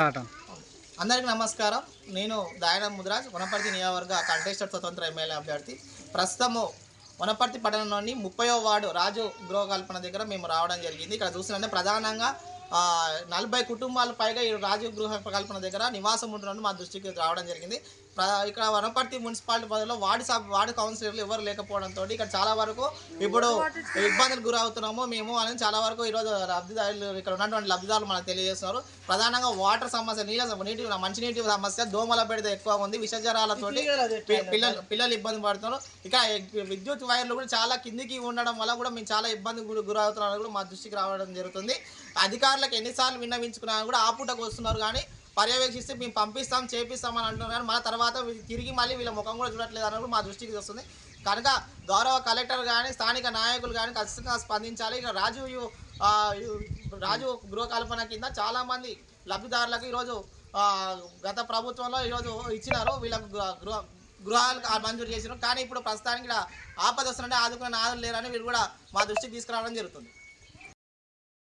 అందరికీ నమస్కారం. నేను దాయన ముద్రాజ్ వనపర్తి నియోజకవర్గ కంటెస్టెడ్ స్వతంత్ర ఎమ్మెల్యే అభ్యర్థి. ప్రస్తుతము వనపర్తి పట్టణంలోని ముప్పయో వార్డు రాజు గృహకల్పన దగ్గర మేము రావడం జరిగింది. ఇక్కడ చూసినట్టే ప్రధానంగా నలభై కుటుంబాల పైగా ఈ రాజు గృహ కల్పన దగ్గర నివాసం ఉంటున్నట్టు మా దృష్టికి రావడం జరిగింది. ఇక్కడ వనపర్తి మున్సిపాలిటీ పరిధిలో వార్డు సబ్ వార్డు కౌన్సిలర్లు ఎవరు లేకపోవడంతో ఇక్కడ చాలా వరకు ఇప్పుడు ఇబ్బందులు గురవుతున్నాము మేము అని చాలా వరకు ఈరోజు లబ్ధిదారులు ఇక్కడ ఉన్నటువంటి లబ్ధిదారులు మనకు తెలియజేస్తున్నారు. ప్రధానంగా వాటర్ సమస్య నీళ్ళ నీటి మంచినీటి సమస్య దోమల బెడద ఎక్కువ ఉంది. విషజ్వరాలతోటి పి- పిల్లలు పిల్లలు ఇబ్బంది పడుతున్నారు. ఇక విద్యుత్ వైర్లు కూడా చాలా కిందికి ఉండడం వల్ల కూడా మేము చాలా ఇబ్బంది గురి గురవుతున్నారు కూడా మా దృష్టికి రావడం జరుగుతుంది. అధికారులకు ఎన్నిసార్లు విన్నవించుకున్నా కూడా ఆపుటకు వస్తున్నారు కానీ పర్యవేక్షిస్తే మేము పంపిస్తాం చేపిస్తామని అంటున్నారు కానీ మన తర్వాత తిరిగి మళ్ళీ వీళ్ళ ముఖం కూడా చూడట్లేదు అన్నప్పుడు మా దృష్టికి వస్తుంది. కనుక గౌరవ కలెక్టర్ కానీ స్థానిక నాయకులు కానీ ఖచ్చితంగా స్పందించాలి. ఇక రాజు రాజు గృహకల్పన కింద చాలామంది లబ్ధిదారులకు ఈరోజు గత ప్రభుత్వంలో ఈరోజు ఇచ్చినారు. వీళ్ళకు గృహ- గృహ గృహాలు మంజూరు చేసినారు. కానీ ఇప్పుడు ప్రస్తుతానికి ఇక్కడ ఆపద వస్తుంటే ఆదుకునే నాదులు లేరని వీళ్ళు కూడా మా దృష్టికి తీసుకురావడం జరుగుతుంది.